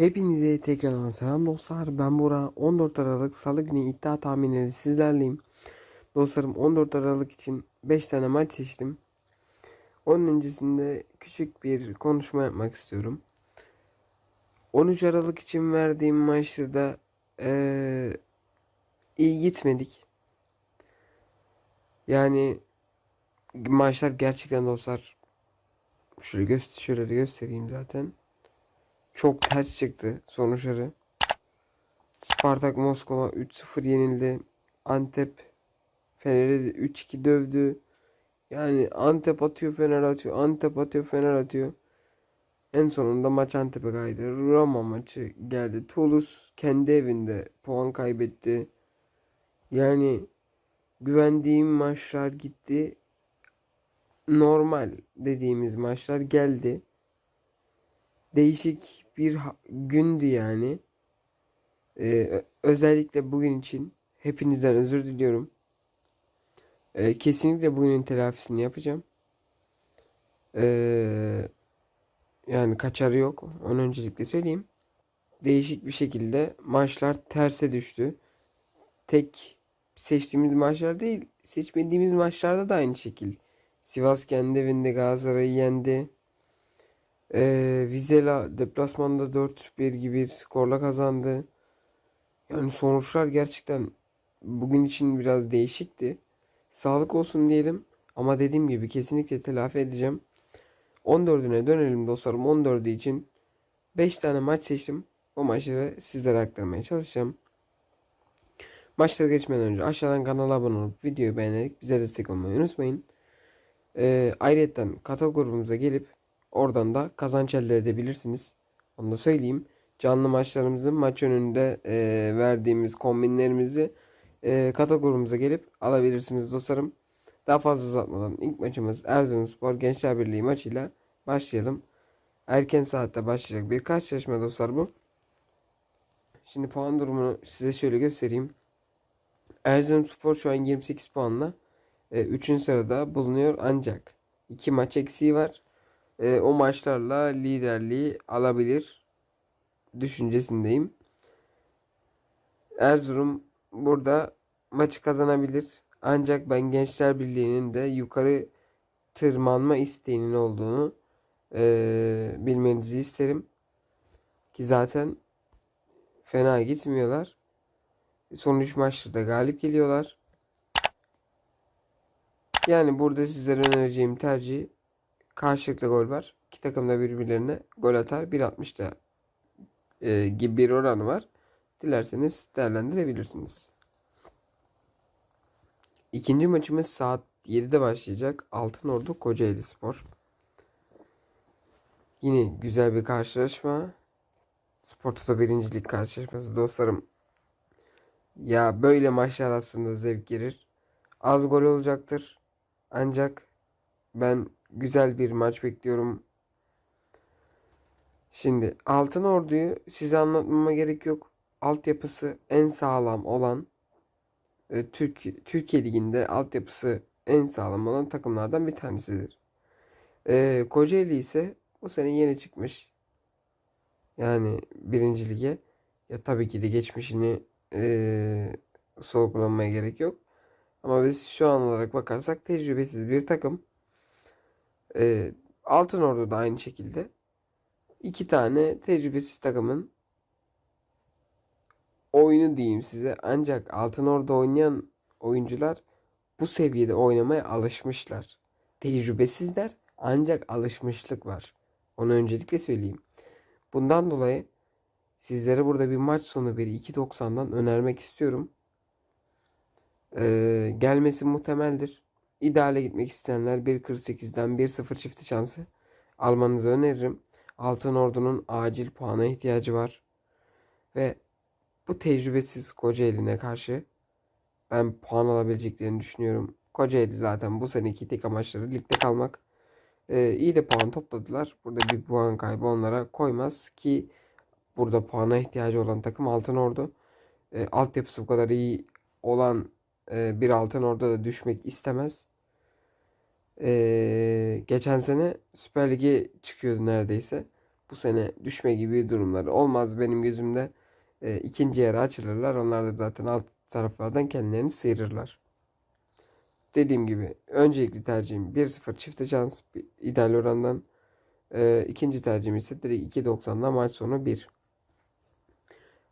Hepinize tekrardan selam dostlar. Ben Bora. 14 Aralık Salı günü iddia tahminleri sizlerleyim. Dostlarım 14 Aralık için 5 tane maç seçtim. Onun öncesinde küçük bir konuşma yapmak istiyorum. 13 Aralık için verdiğim maçta eee iyi gitmedik. Yani maçlar gerçekten dostlar şöyle göster şöyle göstereyim zaten çok ters çıktı sonuçları. Spartak Moskova 3-0 yenildi. Antep Fener'i 3-2 dövdü. Yani Antep atıyor Fener atıyor. Antep atıyor Fener atıyor. En sonunda maç Antep'e kaydı. Roma maçı geldi. Toulouse kendi evinde puan kaybetti. Yani güvendiğim maçlar gitti. Normal dediğimiz maçlar geldi değişik bir gündü yani. Ee, özellikle bugün için hepinizden özür diliyorum. Ee, kesinlikle bugünün telafisini yapacağım. Ee, yani kaçarı yok. Onu öncelikle söyleyeyim. Değişik bir şekilde maçlar terse düştü. Tek seçtiğimiz maçlar değil, seçmediğimiz maçlarda da aynı şekil. Sivas kendi evinde Galatasaray'ı yendi. Ee, Vizela deplasmanda 4-1 gibi skorla kazandı. Yani sonuçlar gerçekten bugün için biraz değişikti. Sağlık olsun diyelim. Ama dediğim gibi kesinlikle telafi edeceğim. 14'üne dönelim dostlarım. 14'ü için 5 tane maç seçtim. O maçları sizlere aktarmaya çalışacağım. Maçlara geçmeden önce aşağıdan kanala abone olup videoyu beğenerek bize destek olmayı unutmayın. Ee, ayrıca katıl grubumuza gelip Oradan da kazanç elde edebilirsiniz. Onu da söyleyeyim. Canlı maçlarımızın maç önünde e, verdiğimiz kombinlerimizi e, grubumuza gelip alabilirsiniz dostlarım. Daha fazla uzatmadan ilk maçımız Erzurumspor Gençler Birliği maçıyla başlayalım. Erken saatte başlayacak bir karşılaşma dostlar bu. Şimdi puan durumunu size şöyle göstereyim. Erzurumspor şu an 28 puanla 3. sırada bulunuyor ancak 2 maç eksiği var e, o maçlarla liderliği alabilir düşüncesindeyim. Erzurum burada maçı kazanabilir. Ancak ben Gençler Birliği'nin de yukarı tırmanma isteğinin olduğunu e, bilmenizi isterim. Ki zaten fena gitmiyorlar. Son 3 maçta da galip geliyorlar. Yani burada sizlere önereceğim tercih karşılıklı gol var. İki takım da birbirlerine gol atar. 1.60 da e, gibi bir oranı var. Dilerseniz değerlendirebilirsiniz. İkinci maçımız saat 7'de başlayacak. Altınordu Kocaeli Spor. Yine güzel bir karşılaşma. Spor Toto birincilik karşılaşması dostlarım. Ya böyle maçlar aslında zevk verir. Az gol olacaktır. Ancak ben güzel bir maç bekliyorum. Şimdi Altın Ordu'yu size anlatmama gerek yok. Altyapısı en sağlam olan e, Türk Türkiye Ligi'nde altyapısı en sağlam olan takımlardan bir tanesidir. E, Kocaeli ise bu sene yeni çıkmış. Yani birinci lige. Ya tabii ki de geçmişini e, sorgulamaya gerek yok. Ama biz şu an olarak bakarsak tecrübesiz bir takım. E, Altın Ordu da aynı şekilde. iki tane tecrübesiz takımın oyunu diyeyim size. Ancak Altın Ordu oynayan oyuncular bu seviyede oynamaya alışmışlar. Tecrübesizler ancak alışmışlık var. Onu öncelikle söyleyeyim. Bundan dolayı sizlere burada bir maç sonu biri 2.90'dan önermek istiyorum. Ee, gelmesi muhtemeldir. İdeale gitmek isteyenler 1.48'den 1.0 çifti şansı almanızı öneririm. Altın Ordu'nun acil puana ihtiyacı var. Ve bu tecrübesiz Kocaeli'ne karşı ben puan alabileceklerini düşünüyorum. Kocaeli zaten bu seneki tek amaçları ligde kalmak. Ee, iyi de puan topladılar. Burada bir puan kaybı onlara koymaz ki burada puana ihtiyacı olan takım Altın Ordu. Ee, altyapısı bu kadar iyi olan e, bir Altın Ordu da düşmek istemez. Ee, geçen sene Süper Lig'e çıkıyordu neredeyse. bu sene düşme gibi durumları olmaz benim gözümde. E, ikinci yarı açılırlar. Onlar da zaten alt taraflardan kendilerini sıyırırlar. Dediğim gibi öncelikli tercihim 1-0 çifte şans ideal orandan. E, ikinci tercihim ise direkt 2.90'da maç sonu 1.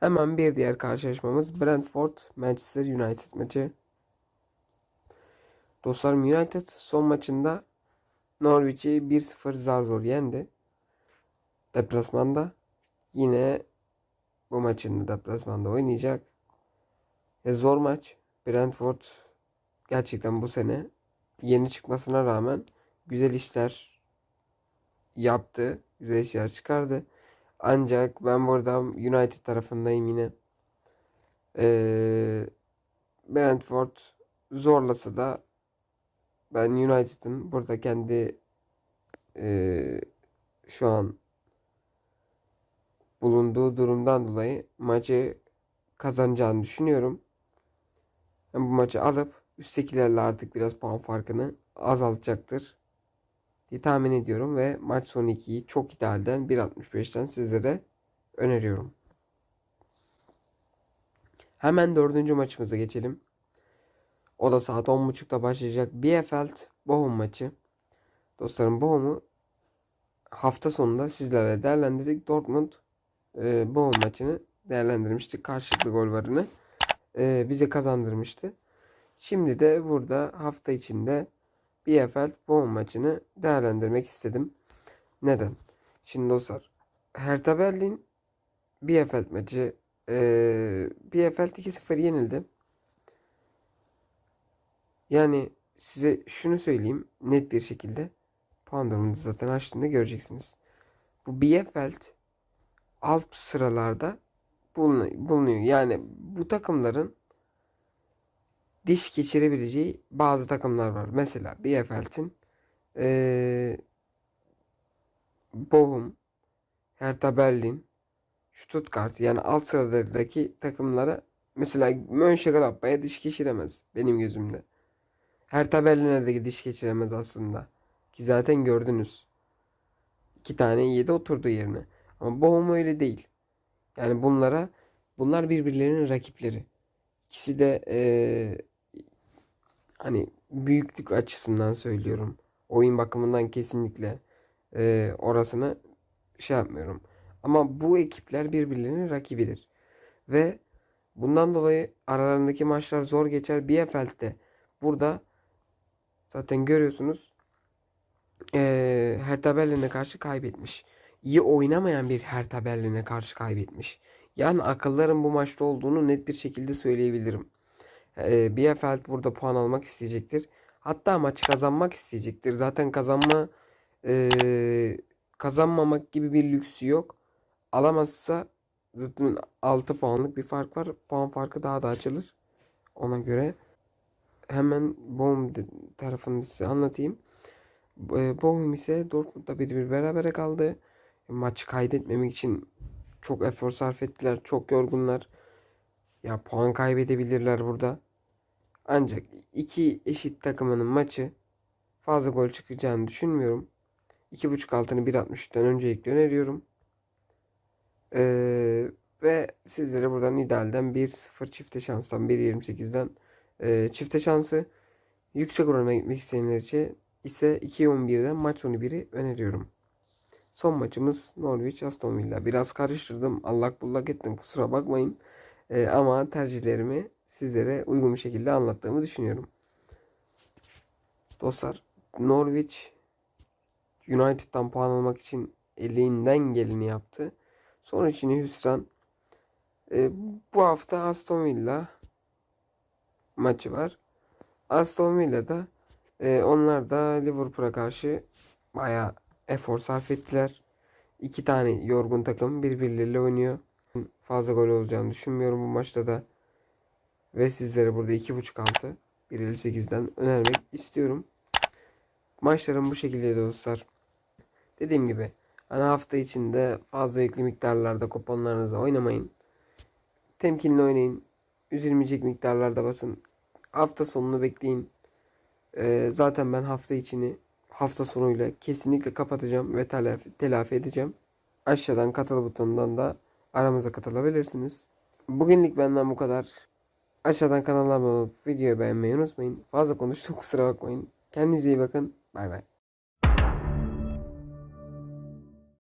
Hemen bir diğer karşılaşmamız Brentford Manchester United maçı. Dostlarım United son maçında Norwich'i 1-0 zar zor yendi. Deplasmanda yine bu maçını deplasmanda oynayacak. E zor maç. Brentford gerçekten bu sene yeni çıkmasına rağmen güzel işler yaptı. Güzel işler çıkardı. Ancak ben burada United tarafındayım yine. Ee, Brentford zorlasa da ben United'ın burada kendi ee, şu an bulunduğu durumdan dolayı maçı kazanacağını düşünüyorum. Ben bu maçı alıp üsttekilerle artık biraz puan farkını azaltacaktır diye tahmin ediyorum ve maç sonu 2'yi çok idealden 1.65'ten sizlere öneriyorum. Hemen dördüncü maçımıza geçelim. O da saat 10.30'da başlayacak Bielefeld Bochum maçı. Dostlarım Bochum'u hafta sonunda sizlerle değerlendirdik. Dortmund e, Bochum maçını değerlendirmiştik. Karşılıklı gol varını e, bize kazandırmıştı. Şimdi de burada hafta içinde Bielefeld Bochum maçını değerlendirmek istedim. Neden? Şimdi dostlar Hertha Berlin Bielefeld maçı e, Bielefeld 2-0 yenildi. Yani size şunu söyleyeyim net bir şekilde. Puan durumunuzu zaten açtığında göreceksiniz. Bu Bielefeld alt sıralarda bulunuyor. Yani bu takımların diş geçirebileceği bazı takımlar var. Mesela Bielefeld'in ee, Bochum, Hertha Berlin, Stuttgart yani alt sıradaki takımlara mesela Mönchengladbach'a diş geçiremez benim gözümde. Hertha Berlin'e de diş geçiremez aslında. Ki zaten gördünüz. İki tane yedi oturdu yerine. Ama Bochum öyle değil. Yani bunlara bunlar birbirlerinin rakipleri. İkisi de ee, hani büyüklük açısından söylüyorum. Oyun bakımından kesinlikle e, orasını şey yapmıyorum. Ama bu ekipler birbirlerinin rakibidir. Ve bundan dolayı aralarındaki maçlar zor geçer. Bielefeld'de burada zaten görüyorsunuz e, Hertha Berlin'e karşı kaybetmiş. İyi oynamayan bir Hertha Berlin'e karşı kaybetmiş. Yani akılların bu maçta olduğunu net bir şekilde söyleyebilirim. E, Bielefeld burada puan almak isteyecektir. Hatta maçı kazanmak isteyecektir. Zaten kazanma e, kazanmamak gibi bir lüksü yok. Alamazsa zaten 6 puanlık bir fark var. Puan farkı daha da açılır. Ona göre hemen Bochum tarafını size anlatayım. E, Bochum ise Dortmund'da bir bir berabere kaldı. Maçı kaybetmemek için çok efor sarf ettiler. Çok yorgunlar. Ya puan kaybedebilirler burada. Ancak iki eşit takımının maçı fazla gol çıkacağını düşünmüyorum. 2.5 altını 1.63'ten öncelikle öneriyorum. Ee, ve sizlere buradan idealden 1.0 çifte şanstan 1.28'den e, çifte şansı yüksek orana gitmek isteyenler için ise 2.11'den maç sonu 1'i öneriyorum. Son maçımız Norwich Aston Villa. Biraz karıştırdım. Allak bullak ettim. Kusura bakmayın. Ee, ama tercihlerimi sizlere uygun bir şekilde anlattığımı düşünüyorum. Dostlar Norwich United'dan puan almak için elinden geleni yaptı. Sonra içine hüsran. Ee, bu hafta Aston Villa maçı var. Aston Villa'da e, onlar da Liverpool'a karşı bayağı efor sarf ettiler. İki tane yorgun takım birbirleriyle oynuyor. Fazla gol olacağını düşünmüyorum bu maçta da. Ve sizlere burada 2.5 altı 1.58'den önermek istiyorum. Maçlarım bu şekilde dostlar. Dediğim gibi hani hafta içinde fazla yüklü miktarlarda kuponlarınızı oynamayın. Temkinli oynayın. Üzülmeyecek miktarlarda basın. Hafta sonunu bekleyin. Ee, zaten ben hafta içini hafta sonuyla kesinlikle kapatacağım ve telafi, telafi edeceğim. aşağıdan katıl butonundan da aramıza katılabilirsiniz. Bugünlük benden bu kadar. Aşağıdan kanalıma abone olup videoyu beğenmeyi unutmayın. Fazla konuştum kusura bakmayın. Kendinize iyi bakın. Bay bay.